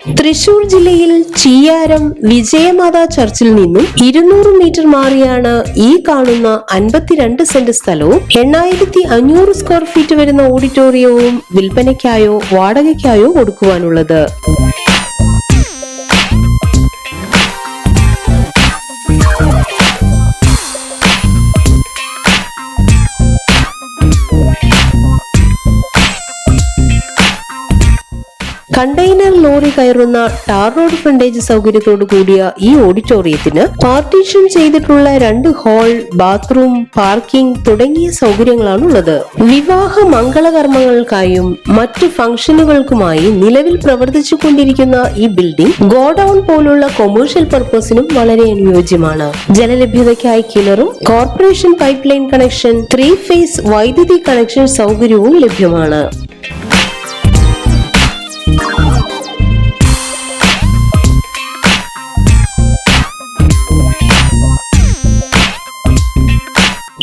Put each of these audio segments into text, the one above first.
തൃശൂർ ജില്ലയിൽ ചീയാരം വിജയമാതാ ചർച്ചിൽ നിന്നും ഇരുന്നൂറ് മീറ്റർ മാറിയാണ് ഈ കാണുന്ന അൻപത്തിരണ്ട് സെന്റ് സ്ഥലവും എണ്ണായിരത്തി അഞ്ഞൂറ് സ്ക്വയർ ഫീറ്റ് വരുന്ന ഓഡിറ്റോറിയവും വിൽപ്പനയ്ക്കായോ വാടകയ്ക്കായോ കൊടുക്കുവാനുള്ളത്. കണ്ടെയ്നർ ലോറി കയറുന്ന ടാർ റോഡ് ഫ്രണ്ടേജ് സൗകര്യത്തോടു കൂടിയ ഈ ഓഡിറ്റോറിയത്തിന് പാർട്ടീഷൻ ചെയ്തിട്ടുള്ള രണ്ട് ഹാൾ ബാത്റൂം പാർക്കിംഗ് തുടങ്ങിയ സൗകര്യങ്ങളാണ് ഉള്ളത് വിവാഹ മംഗളകർമ്മങ്ങൾക്കായും മറ്റ് ഫംഗ്ഷനുകൾക്കുമായി നിലവിൽ പ്രവർത്തിച്ചു കൊണ്ടിരിക്കുന്ന ഈ ബിൽഡിംഗ് ഗോഡൌൺ പോലുള്ള കൊമേഴ്ഷ്യൽ പർപ്പസിനും വളരെ അനുയോജ്യമാണ്. ജലലഭ്യതയ്ക്കായി കിണറും corporation pipe line connection three phase വൈദ്യുതി കണക്ഷൻ സൗകര്യവും ലഭ്യമാണ്.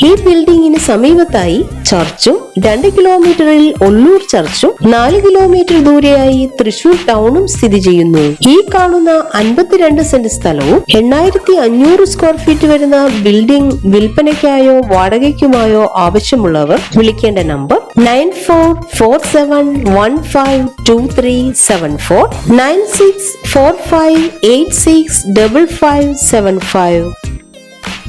ഈ ബിൽഡിംഗിന് സമീപത്തായി ചർച്ചും രണ്ട് കിലോമീറ്ററിൽ ഒല്ലൂർ ചർച്ചും നാല് കിലോമീറ്റർ ദൂരെയായി തൃശൂർ ടൗണും സ്ഥിതി ചെയ്യുന്നു. ഈ കാണുന്ന അൻപത്തിരണ്ട് സെന്റ് സ്ഥലവും എണ്ണായിരത്തി അഞ്ഞൂറ് സ്ക്വയർ ഫീറ്റ് വരുന്ന ബിൽഡിംഗ് വിൽപ്പനയ്ക്കായോ വാടകയ്ക്കുമായോ ആവശ്യമുള്ളവർ വിളിക്കേണ്ട number nine four four seven one five two three seven four nine six four five eight six double five seven five.